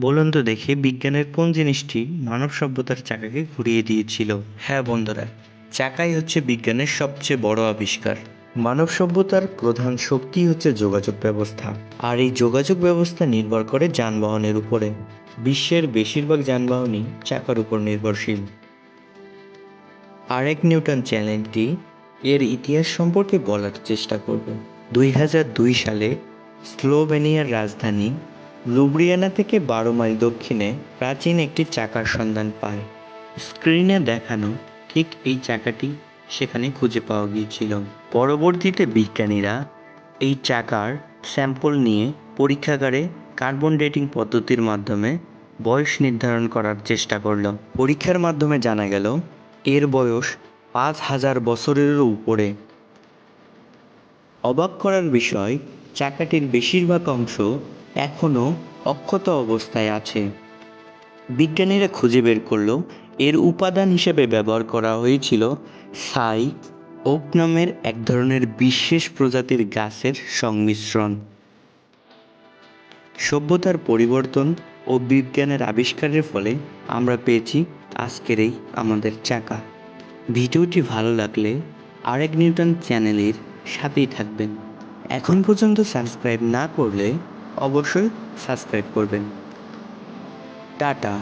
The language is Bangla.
বলুন তো দেখি বিজ্ঞানের কোন জিনিসটি মানব সভ্যতার চাকাকে ঘুরিয়ে দিয়েছিল? হ্যাঁ বন্ধুরা, চাকাই হচ্ছে বিজ্ঞানের সবচেয়ে বড় আবিষ্কার। মানব সভ্যতার প্রধান শক্তি হচ্ছে যোগাযোগ ব্যবস্থা, আর এই যোগাযোগ ব্যবস্থা নির্ভর করে যানবাহনের উপরে। বিশ্বের বেশিরভাগ যানবাহনই চাকার উপর নির্ভরশীল। আরেক নিউটন চ্যানেলটি এর ইতিহাস সম্পর্কে বলার চেষ্টা করব। দুই সালে স্লোভেনিয়ার রাজধানী লুব্রিয়ানা থেকে বারো মাইল দক্ষিণে প্রাচীন একটি চাকার সন্ধান পায়। স্ক্রিনে দেখানো ঠিক এই চাকাটি সেখানে খুঁজে পাওয়া গিয়েছিল। পরবর্তীতে বিজ্ঞানীরা এই চাকার স্যাম্পল নিয়ে পরীক্ষাগারে কার্বন ডেটিং পদ্ধতির মাধ্যমে বয়স নির্ধারণ করার চেষ্টা করল। পরীক্ষার মাধ্যমে জানা গেল, এর বয়স পাঁচ হাজার বছরেরও উপরে। অবাক করার বিষয়, চাকাটির বেশিরভাগ অংশ এখনও অক্ষত অবস্থায় আছে। বিজ্ঞানীরা খুঁজে বের করল, এর উপাদান হিসেবে ব্যবহার করা হয়েছিল সাই, ওক নামের এক ধরনের বিশেষ প্রজাতির গাছের সংমিশ্রণ। সভ্যতার পরিবর্তন ও বিজ্ঞানের আবিষ্কারের ফলে আমরা পেয়েছি আজকের এই আমাদের চাকা। ভিডিওটি ভালো লাগলে আরেক নিউটন চ্যানেলের সাথেই থাকবেন। এখন পর্যন্ত সাবস্ক্রাইব না করলে অবশ্যই সাবস্ক্রাইব করবেন। টাটা।